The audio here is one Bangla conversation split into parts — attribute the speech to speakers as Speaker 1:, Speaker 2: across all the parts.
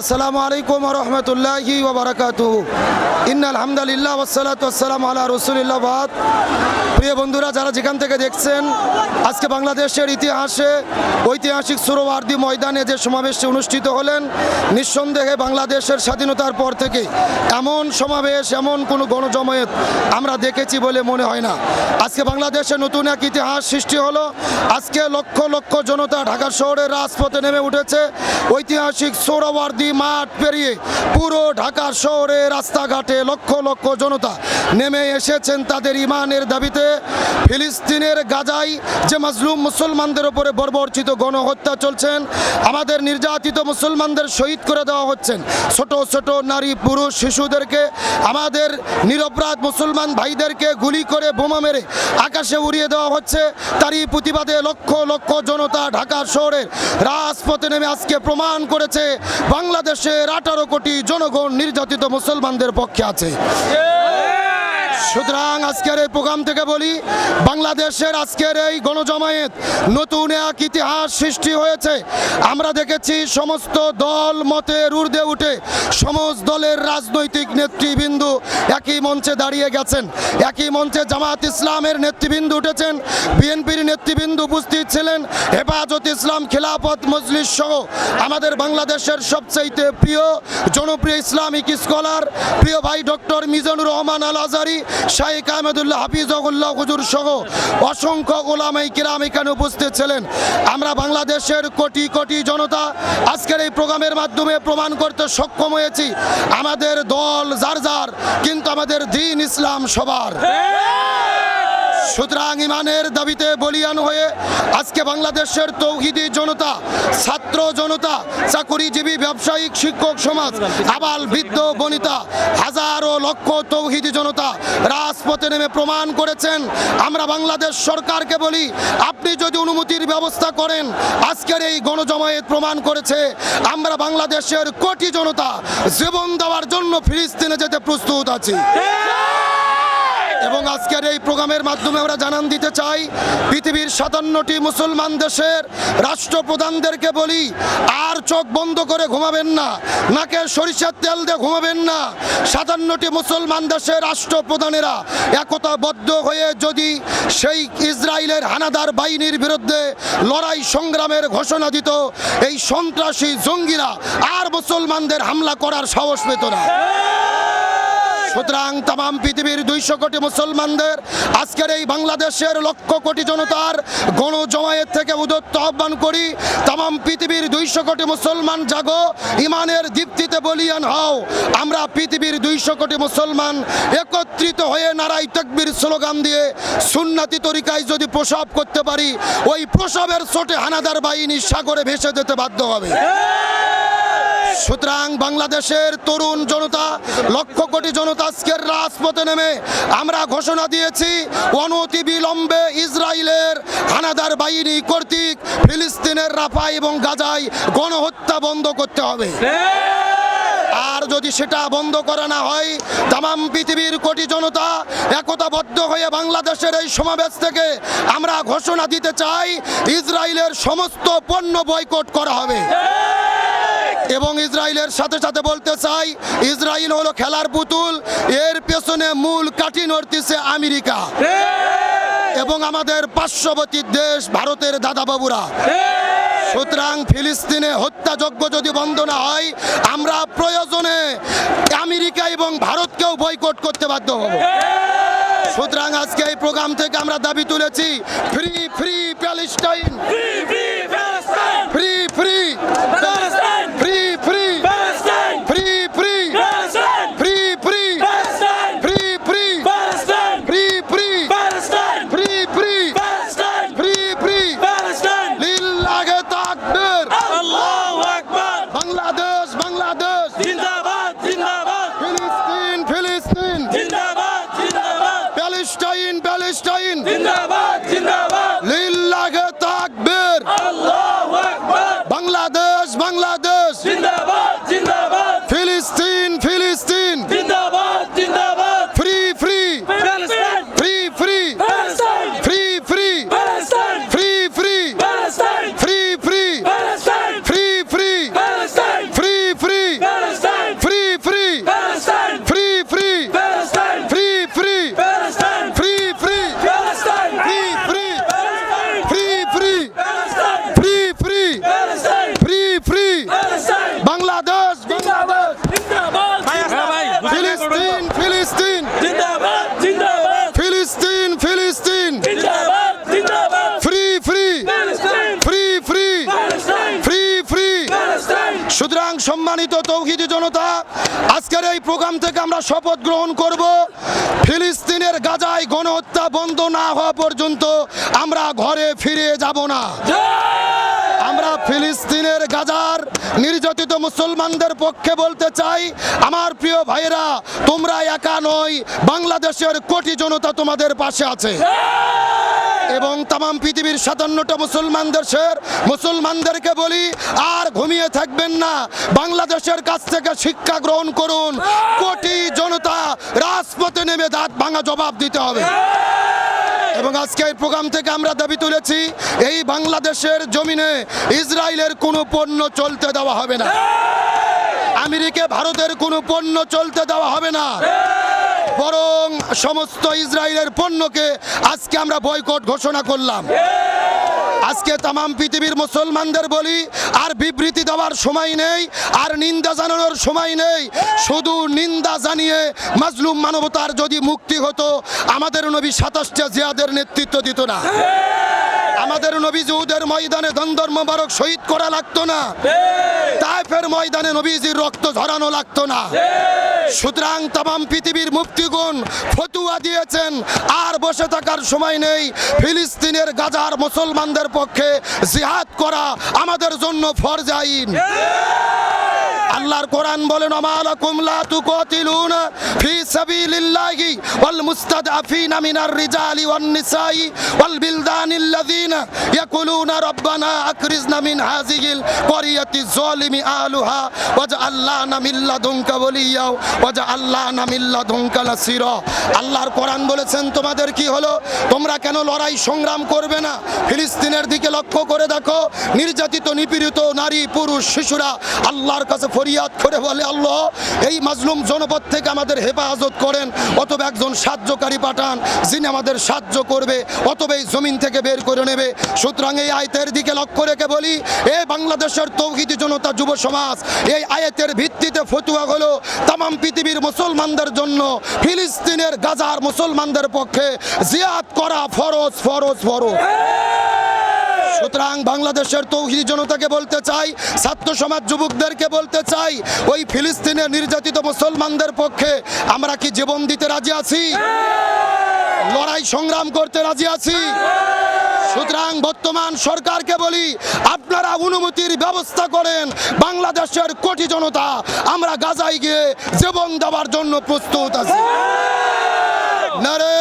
Speaker 1: আসসালামু আলাইকুম রহমতুল্লাহি ওবরাকাতু ইন্না আলহামদুলিল্লাহ ওসালাত আসসালাম আলা রসুলিল্লাহ বাদ। প্রিয় বন্ধুরা, যারা যেখান থেকে দেখছেন, আজকে বাংলাদেশের ইতিহাসে ঐতিহাসিক সুরবার্দি ময়দানে যে সমাবেশটি অনুষ্ঠিত হলেন, নিঃসন্দেহে বাংলাদেশের স্বাধীনতার পর থেকে এমন সমাবেশ, এমন কোনো গণজমায়েত আমরা দেখেছি বলে মনে হয় না। আজকে বাংলাদেশে নতুন এক ইতিহাস সৃষ্টি হলো। আজকে লক্ষ লক্ষ জনতা ঢাকা শহরের রাজপথে নেমে উঠেছে। ঐতিহাসিক সোহরাওয়ার্দী মাঠ পেরিয়ে পুরো ঢাকা শহরে রাস্তাঘাটে লক্ষ লক্ষ জনতা নেমে এসেছেন তাদের ইমানের দাবিতে। ফিলিস্তিনের গাজায় যে মাজলুম মুসলমানদের উপরে বর্বরচিত গণহত্যা চলছেন, আমাদের নির্যাতিত মুসলমানদের শহীদ করে দেওয়া হচ্ছেন। ছোট ছোট নারী, পুরুষ, শিশুদেরকে, আমাদের নিরপরাধ মুসলমান ভাইদেরকে গুলি করে বোমা মেরে আকাশে উড়িয়ে দেওয়া হচ্ছে। তারই প্রতিবাদে লক্ষ লক্ষ জনতা ঢাকা শহরের রাজপথে নেমে আজকে প্রমাণ করেছে বাংলাদেশের আঠারো কোটি জনগণ নির্যাতিত মুসলমানদের পক্ষে আছে। সুতরাং আজকের এই প্রোগ্রাম থেকে বলি, বাংলাদেশের আজকের এই গণজমায়েত নতুন এক ইতিহাস সৃষ্টি হয়েছে। আমরা দেখেছি সমস্ত দল মতের ঊর্ধ্বে উঠে সমস্ত দলের রাজনৈতিক নেতৃবৃন্দ একই মঞ্চে দাঁড়িয়ে গেছেন। একই মঞ্চে জামাত ইসলামের নেতৃবৃন্দ উঠেছেন। বিএনপির নেতৃবৃন্দ উপস্থিত ছিলেন। হেফাজত ইসলাম, খেলাফত মজলিস সহ আমাদের বাংলাদেশের সবচাইতে প্রিয়, জনপ্রিয় ইসলামিক স্কলার, প্রিয় ভাই ডক্টর মিজানুর রহমান আল আজারি শাহেক আহমেদুল্লাহ হাফিজুল্লাহ হুজুর সহ অসংখ্য ওলামাই কিরাম এখানে উপস্থিত ছিলেন। আমরা বাংলাদেশের কোটি কোটি জনতা আজকের এই প্রোগ্রামের মাধ্যমে প্রমাণ করতে সক্ষম হয়েছি। আমাদের দল, যার যার, কিন্তু আমাদের দিন ইসলাম সবার। সুতরাং ইমানের দাবিতে বলিয়ান হয়ে আজকে বাংলাদেশের তৌহিদি জনতা, ছাত্র জনতা, চাকুরিজীবী ব্যবসায়িক শিক্ষক সমাজ, আবাল বৃদ্ধ বনিতা, হাজারো লক্ষ তৌহিদি জনতা রাজপথে নেমে প্রমাণ করেছেন। আমরা বাংলাদেশ সরকারকে বলি, আপনি যদি অনুমতির ব্যবস্থা করেন, আজকের এই গণজমায়েত প্রমাণ করেছে, আমরা বাংলাদেশের কোটি জনতা জীবন দেওয়ার জন্য ফিলিস্তিনে যেতে প্রস্তুত আছি। এবং আজকের এই প্রোগ্রামের মাধ্যমে আমরা জানান দিতে চাই, পৃথিবীর সাতান্নটি মুসলমান দেশের রাষ্ট্রপ্রধানদেরকে বলি, আর চোখ বন্ধ করে ঘুমাবেন না, নাকে সরিষার তেল দিয়ে ঘুমাবেন না। সাতান্নটি মুসলমান দেশের রাষ্ট্রপ্রধানেরা একতাবদ্ধ হয়ে যদি সেই ইসরায়েলের হানাদার বাহিনীর বিরুদ্ধে লড়াই সংগ্রামের ঘোষণা দিত, এই সন্ত্রাসী জঙ্গিরা আর মুসলমানদের হামলা করার সাহস পেত না। সুতরাং তাম পৃথিবীর দুইশো কোটি মুসলমানদের আজকের এই বাংলাদেশের লক্ষ কোটি জনতার গণজমায়েত থেকে উদত্ত আহ্বান করি তাম পৃথিবীর দুইশো কোটি মুসলমান জাগো, ইমানের দীপ্তিতে বলিয়ান হও। আমরা পৃথিবীর দুইশো কোটি মুসলমান একত্রিত হয়ে নারাই তকবির স্লোগান দিয়ে সুন্নাতি তরিকায় যদি প্রসব করতে পারি, ওই প্রসবের ছোটে হানাদার বাহিনী সাগরে ভেসে যেতে বাধ্য হবে। সুতরাং বাংলাদেশের তরুণ জনতা, লক্ষ কোটি জনতা আজকের রাজপথে নেমে আমরা ঘোষণা দিয়েছি অনতি বিলম্বে ইসরায়েলের হানাদার বাহিনী কর্তৃক ফিলিস্তিনের রাফা এবং গাজায় গণহত্যা বন্ধ করতে হবে। আর যদি সেটা বন্ধ করা না হয় তাম পৃথিবীর কোটি জনতা একতাবদ্ধ হয়ে বাংলাদেশের এই সমাবেশ থেকে আমরা ঘোষণা দিতে চাই, ইসরায়েলের সমস্ত পণ্য বয়কট করা হবে। এবং ইসরায়েলের সাথে সাথে বলতে চাই ইসরায়েল হলো খেলার পুতুল এর পেছনে মূল কাঠি নড়তিছে আমেরিকা। এবং আমাদের পার্শ্ববর্তী দেশ ভারতের দাদাবাবুরা। সুতরাং ফিলিস্তিনে হত্যাযজ্ঞ যদি বন্ধ না হয় আমরা প্রয়োজনে আমেরিকা এবং ভারতকেও বয়কট করতে বাধ্য হব। সুতরাং আজকে এই প্রোগ্রাম থেকে আমরা দাবি তুলেছি free free Palestine! Free free
Speaker 2: Palestine!
Speaker 1: Free free
Speaker 2: Palestine!
Speaker 1: Free free
Speaker 2: Palestine!
Speaker 1: Free free
Speaker 2: Palestine!
Speaker 1: Free free
Speaker 2: Palestine!
Speaker 1: Free free
Speaker 2: Palestine!
Speaker 1: Free free
Speaker 2: Palestine!
Speaker 1: Free free
Speaker 2: Palestine!
Speaker 1: লিল্লাহে তাকবীর
Speaker 2: Allahu Akbar!
Speaker 1: Bangladesh Bangladesh
Speaker 2: Zindabad! Zindabad!
Speaker 1: ফিলিস্তিন ফিলিস্তিন
Speaker 2: Zindabad! Zindabad!
Speaker 1: Palestine Palestine
Speaker 2: Zindabad! Zindabad!
Speaker 1: লিল্লাহে তাকবীর
Speaker 2: Allahu Akbar!
Speaker 1: Bangladesh Bangladesh
Speaker 2: Zindabad! Zindabad!
Speaker 1: ফিলিস্তিন ফিলিস্তিন
Speaker 2: Zindabad! Zindabad!
Speaker 1: Free free
Speaker 2: Palestine!
Speaker 1: Free free
Speaker 2: Palestine!
Speaker 1: Free free
Speaker 2: Palestine!
Speaker 1: Free free
Speaker 2: Palestine!
Speaker 1: Free free
Speaker 2: Palestine!
Speaker 1: Free free
Speaker 2: Palestine!
Speaker 1: Free free Bangladesh
Speaker 2: জিন্দাবাদ জিন্দাবাদ
Speaker 1: ফিলিস্তিন ফিলিস্তিন
Speaker 2: জিন্দাবাদ জিন্দাবাদ
Speaker 1: ফিলিস্তিন ফিলিস্তিন
Speaker 2: জিন্দাবাদ জিন্দাবাদ
Speaker 1: free free
Speaker 2: Palestine
Speaker 1: free free
Speaker 2: Palestine
Speaker 1: free free
Speaker 2: Palestine
Speaker 1: সুতরাং সম্মানিত তৌহিদি জনতা আজকের এই প্রোগ্রাম থেকে আমরা শপথ গ্রহণ করব। ফিলিস্তিনের গাজায় গণহত্যা বন্ধ না হওয়া পর্যন্ত আমরা ঘরে ফিরে যাব না। ফিলিস্তিনের গাজার নির্যাতিত মুসলমানদের পক্ষে বলতে চাই, আমার প্রিয় ভাইরা তোমরা একা নয় বাংলাদেশের কোটি জনতা তোমাদের পাশে আছে। এবং তাম পৃথিবীর সাতান্নটা মুসলমান দেশের মুসলমানদেরকে বলি, আর ঘুমিয়ে থাকবেন না। বাংলাদেশের কাছ থেকে শিক্ষা গ্রহণ করুন। কোটি জনতা রাজপথে নেমে দাঁত ভাঙা জবাব দিতে হবে। এবং আজকে এই প্রোগ্রাম থেকে আমরা দাবি তুলেছি, এই বাংলাদেশের জমিনে ইসরায়েলের কোনো পণ্য চলতে দেওয়া হবে না। আমেরিকা, ভারতের কোনো পণ্য চলতে দেওয়া হবে না। বরং সমস্ত ইসরায়েলের পণ্যকে আজকে আমরা বয়কট ঘোষণা করলাম। আজকে তাম পৃথিবীর মুসলমানদের বলি, আর বিবৃতি দেওয়ার সময় নেই, আর নিন্দা জানানোর সময় নেই। শুধু নিন্দা জানিয়ে মাজলুম মানবতার যদি মুক্তি হতো, আমাদের নবী সাতাশটা জিয়াদের নেতৃত্ব দিত না। আমাদের নবী ময়দানে দন্দর মোবারক শহীদ করা লাগতো না। তাইফের ময়দানে নবীজির রক্ত ঝরানো লাগতো না। সুতরাং তাম পৃথিবীর মুক্তিগুণ ফতুয়া দিয়েছেন আর বসে থাকার সময় নেই ফিলিস্তিনের গাজার মুসলমানদের পক্ষে জিহাদ করা আমাদের জন্য ফরজ আইন। আল্লাহর কোরআন বলেন আমালাকুম লা তুকাতিলুন ফি সাবিলিল্লাহি ওয়াল মুস্তাদআফিনা মিনার রিজালি ওয়ান নিসাই ওয়াল বিলদানিল্লাযিনা ইয়াকুলুনা রব্বানা আকরিজনা মিন হাযিহিল ক্বরিয়াতি যালিমি আহলুহা ওয়াজআল লানা মিন লাদুনকা ওয়ালিয়া ওয়াজআল লানা মিন লাদুনকা নাসিরা। আল্লাহর কোরআন বলেছেন, তোমাদের কি হলো? তোমরা কেন লড়াই সংগ্রাম করবে না? ফিলিস্তিনের দিকে লক্ষ্য করে দেখো, নির্যাতিত, নিপীড়িত নারী, পুরুষ, শিশুরা আল্লাহর কাছে ফরিয়াদ করে বলে, আল্লাহ, এই মাজলুম জনপদ থেকে আমাদের হেফাজত করেন, অথবা একজন সাহায্যকারী পাঠান, যিনি আমাদের সাহায্য করবে, অথবা এই জমিন থেকে বের করে নেবে। সুতরাং এই আয়তের দিকে লক্ষ্য রেখে বলি, এ বাংলাদেশের তৌহিদি জনতা, যুব সমাজ, এই আয়াতের ভিত্তিতে ফতুয়া হলো তাম পৃথিবীর মুসলমানদের জন্য, ফিলিস্তিনের, গাজার মুসলমানদের পক্ষে জিয়াদ করা ফরজ ফরজ ফরজ। সুতরাং বাংলাদেশের তৌহিদি জনতাকে বলতে চাই, ছাত্র সমাজ যুবকদেরকে বলতে চাই, ওই ফিলিস্তিনে নির্যাতিত মুসলমানদের পক্ষে আমরা কি জীবন দিতে রাজি আছি? লড়াই সংগ্রাম করতে রাজি আছি? সুতরাং বর্তমান সরকারকে বলি, আপনারা অনুমতির ব্যবস্থা করেন, বাংলাদেশের কোটি জনতা, আমরা গাজায় গিয়ে জীবন দেওয়ার জন্য প্রস্তুত আছি। নারে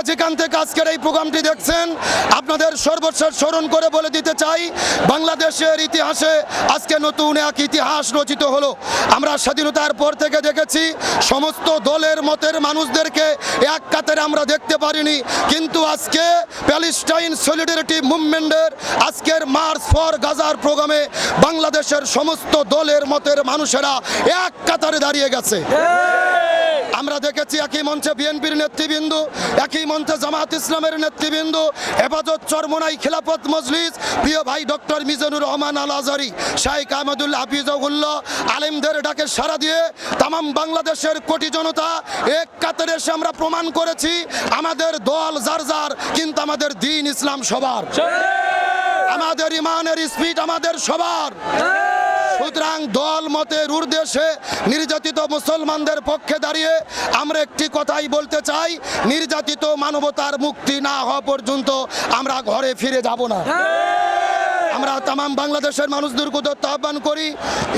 Speaker 1: আজকে যেখান থেকে আজকের এই প্রোগ্রামটি দেখছেন, আপনাদের সর্বশেষ স্মরণ করে বলে দিতে চাই, বাংলাদেশের ইতিহাসে আজকে নতুন এক ইতিহাস রচিত হলো। আমরা স্বাধীনতার পর থেকে দেখেছি, সমস্ত দলের মতের মানুষদেরকে এক কাতারে আমরা দেখতে পারিনি। কিন্তু আজকে প্যালেস্টাইন সলিডারিটি মুভমেন্টের আজকের মার্চ ফর গাজার প্রোগ্রামে বাংলাদেশের সমস্ত দলের মতের মানুষেরা এক কাতারে দাঁড়িয়ে গেছে। আমরা দেখেছি একই মঞ্চে বিএনপির নেতৃবৃন্দ একই মঞ্চে জামাত ইসলামের নেতৃবৃন্দ হেফাজত চরমোনাই খেলাফত মজলিস প্রিয় ভাই ডক্টর মিজানুর রহমান আল আজারি শাইখ আহমদুল্লাহ হাফিজউল্লাহ আলেমদের ডাকে সারা দিয়ে তামাম বাংলাদেশের কোটি জনতা এক কাতারে এসে আমরা প্রমাণ করেছি আমাদের দল যার যার কিন্তু আমাদের দিন ইসলাম সবার। আমাদের ইমানের স্পিড আমাদের সবার। সুতরাং দল, মতের উর্দেশে নির্যাতিত মুসলমানদের পক্ষে দাঁড়িয়ে আমরা একটি কথাই বলতে চাই, নির্যাতিত মানবতার মুক্তি না হওয়া পর্যন্ত আমরা ঘরে ফিরে যাব না। আমরা তাম বাংলাদেশের মানুষদের আহ্বান করি,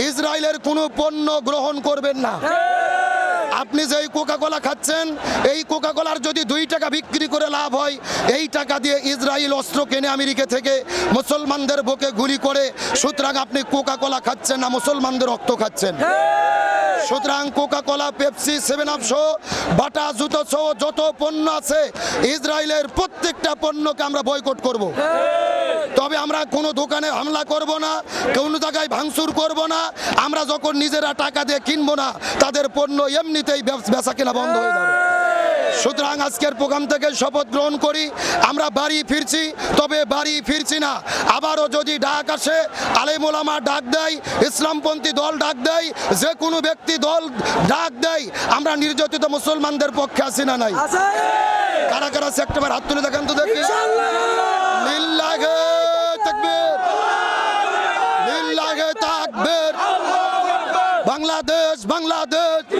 Speaker 1: ইসরায়েলের কোনো পণ্য গ্রহণ করবেন না। আপনি যে এই কোকা কোলা খাচ্ছেন এই কোকা কোলার যদি দুই টাকা বিক্রি করে লাভ হয় এই টাকা দিয়ে ইসরায়েল অস্ত্র কেনে আমেরিকা থেকে মুসলমানদের বুকে গুলি করে সুতরাং আপনি কোকা কোলা খাচ্ছেন না মুসলমানদের রক্ত খাচ্ছেন। সুতরাং Coca Cola Pepsi seven up সহ বাটা জুতো সহ যত পণ্য আছে ইসরায়েলের প্রত্যেকটা পণ্যকে আমরা বয়কট করব। তবে আমরা কোনো দোকানে হামলা করব না কোনো জায়গায় ভাঙচুর করব না। আমরা যখন নিজেরা টাকা দিয়ে কিনবো না তাদের পণ্য এমনিতেই ব্যবস- বেচা কেনা বন্ধ হয়ে যাবে। সুতরাং আজকের প্রোগ্রাম থেকে শপথ গ্রহণ করি আমরা বাড়ি ফিরছি তবে বাড়ি ফিরছি না। আবারও যদি ডাক আসে আলেমোলামা ডাক দেয় ইসলামপন্থী দল ডাক দেয় যে কোনো ব্যক্তি দল ডাক দেয় আমরা নির্যাতিত মুসলমানদের পক্ষে আছি না নাই। কারা কারা সেক্টর হাত তুলে দেখেন তো দেখি। লিল্লাহে তাকবীর লিল্লাহে তাকবীর বাংলাদেশ বাংলাদেশ।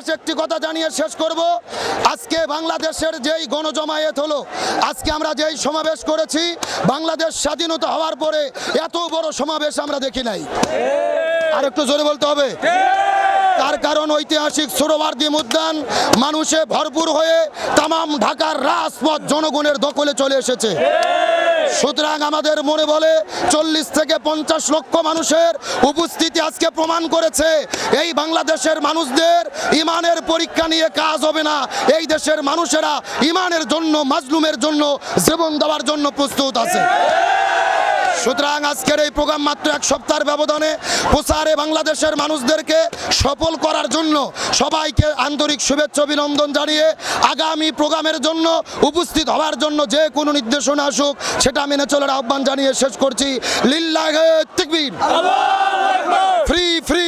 Speaker 1: সর্বশেষ একটি কথা জানিয়ে শেষ করব। আজকে বাংলাদেশের যেই গণজমায়েত হলো, আজকে আমরা যেই সমাবেশ করেছি, বাংলাদেশ স্বাধীনতা হওয়ার পরে এত বড় সমাবেশ আমরা দেখি নাই। আর একটু জোরে বলতে হবে। তার কারণ ঐতিহাসিক সুরবার্দি উদ্যান মানুষে ভরপুর হয়ে তামাম ঢাকার রাজপথ জনগণের দখলে চলে এসেছে। সুতরাং আমাদের মনে বলে চল্লিশ থেকে পঞ্চাশ লক্ষ মানুষের উপস্থিতি আজকে প্রমাণ করেছে, এই বাংলাদেশের মানুষদের ইমানের পরীক্ষা নিয়ে কাজ হবে না, এই দেশের মানুষেরা ইমানের জন্য, মাজলুমের জন্য, জীবন দেওয়ার জন্য প্রস্তুত আছে। সুতরাং আজকের এই প্রোগ্রাম মাত্র এক সপ্তাহের ব্যবধানে প্রচারে বাংলাদেশের মানুষদেরকে সফল করার জন্য সবাইকে আন্তরিক শুভেচ্ছা অভিনন্দন জানিয়ে আগামী প্রোগ্রামের জন্য উপস্থিত হওয়ার জন্য যে কোনো নির্দেশনা আসুক সেটা মেনে চলার আহ্বান জানিয়ে শেষ করছি। লিল্লাহে ফ্রি ফ্রি।